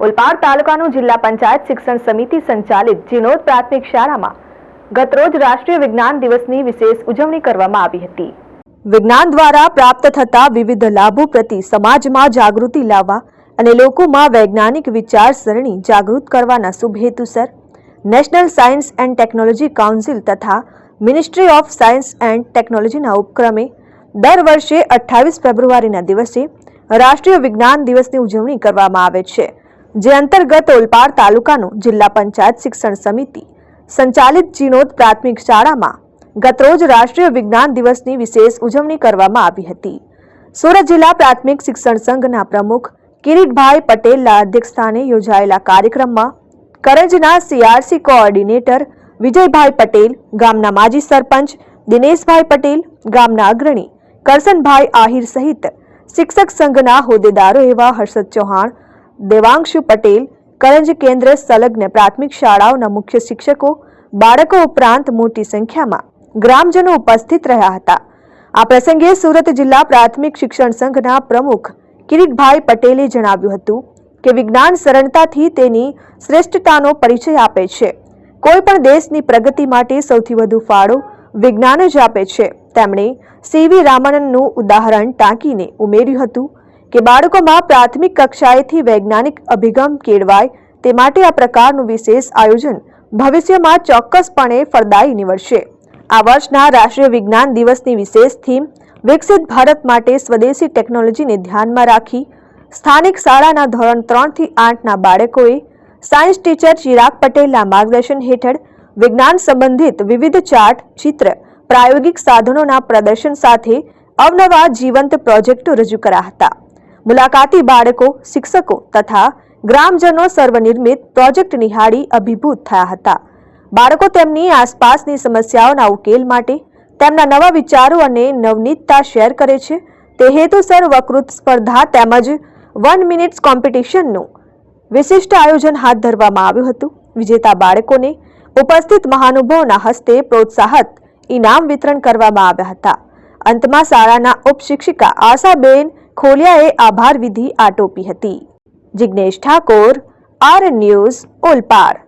ઓલપાડ તાલુકાનું જિલ્લા પંચાયત શિક્ષણ સમિતિ સંચાલિત જીનોદ પ્રાથમિક શાળામાં ગતરોજ રાષ્ટ્રીય વિજ્ઞાન દિવસની વિશેષ ઉજવણી કરવામાં આવી હતી. વિજ્ઞાન દ્વારા પ્રાપ્ત થતા વિવિધ લાભો પ્રતિ સમાજમાં જાગૃતિ લાવવા અને લોકોમાં વૈજ્ઞાનિક વિચારસરણી જાગૃત કરવાના શુભહેતુસર national science and technology council તથા મિનિસ્ટ્રી ઓફ સાયન્સ એન્ડ ટેકનોલોજીના ઉપક્રમે દર વર્ષે અઠ્ઠાવીસ ફેબ્રુઆરીના દિવસે રાષ્ટ્રીય વિજ્ઞાન દિવસની ઉજવણી કરવામાં આવે છે. જે અંતર્ગત ઓલપાડ તાલુકાનું જિલ્લા પંચાયત શિક્ષણ સમિતિ સંચાલિત જીનોદ પ્રાથમિક શાળામાં ગતરોજ રાષ્ટ્રીય વિજ્ઞાન દિવસની વિશેષ ઉજવણી કરવામાં આવી હતી. સુરત જિલ્લા પ્રાથમિક શિક્ષણ સંઘના પ્રમુખ કિરીટભાઈ પટેલના અધ્યક્ષસ્થાને યોજાયેલા કાર્યક્રમમાં કરંજના સીઆરસી કોઓર્ડિનેટર વિજયભાઈ પટેલ, ગામના માજી સરપંચ દિનેશભાઈ પટેલ, ગામના અગ્રણી કરસનભાઈ આહિર સહિત શિક્ષક સંઘના હોદ્દેદારો એવા હર્ષદ ચૌહાણ દેવાંશુ પટેલ, કરંજ કેન્દ્ર સંલગ્ન પ્રાથમિક શાળાઓના મુખ્ય શિક્ષકો, બાળકો ઉપરાંત મોટી સંખ્યામાં ગ્રામજનો ઉપસ્થિત રહ્યા હતા. આ પ્રસંગે સુરત જિલ્લા પ્રાથમિક શિક્ષણ સંઘના પ્રમુખ કિરીટભાઈ પટેલે જણાવ્યું હતું કે વિજ્ઞાન સરળતાથી તેની શ્રેષ્ઠતાનો પરિચય આપે છે. કોઈ પણ દેશની પ્રગતિ માટે સૌથી વધુ ફાળો વિજ્ઞાન જ આપે છે. તેમણે સીવી રામનનું ઉદાહરણ ટાંકીને ઉમેર્યું હતું કે બાળકોમાં પ્રાથમિક કક્ષાએથી વૈજ્ઞાનિક અભિગમ કેળવાય તે માટે આ પ્રકારનું વિશેષ આયોજન ભવિષ્યમાં ચોક્કસપણે ફળદાયી નીવડશે. આ વર્ષના રાષ્ટ્રીય વિજ્ઞાન દિવસની વિશેષ થીમ વિકસિત ભારત માટે સ્વદેશી ટેકનોલોજીને ધ્યાનમાં રાખી સ્થાનિક શાળાના ધોરણ ત્રણથી આઠના બાળકોએ સાયન્સ ટીચર ચિરાગ પટેલના માર્ગદર્શન હેઠળ વિજ્ઞાન સંબંધિત વિવિધ ચાર્ટ, ચિત્ર, પ્રાયોગિક સાધનોના પ્રદર્શન સાથે અવનવા જીવંત પ્રોજેક્ટો રજૂ કર્યા હતા. મુલાકાતી બાળકો, શિક્ષકો તથા ગ્રામજનો સર્વનિર્મિત પ્રોજેક્ટ નિહાળી અભિભૂત થયા હતા. બાળકો તેમની આસપાસની સમસ્યાઓના ઉકેલ માટે તેમના નવા વિચારો અને નવનીતતા શેર કરે છે. તે હેતુસર વકૃત સ્પર્ધા તેમજ વન મિનિટ્સ કોમ્પિટિશનનું વિશિષ્ટ આયોજન હાથ ધરવામાં આવ્યું હતું. વિજેતા બાળકોને ઉપસ્થિત મહાનુભાવોના હસ્તે પ્રોત્સાહક ઇનામ વિતરણ કરવામાં આવ્યા હતા. અંતમાં શાળાના ઉપશિક્ષિકા આશાબેન ખોલિયાએ આભાર વિધિ આટોપી હતી. Jignesh Thakor R news Olpad.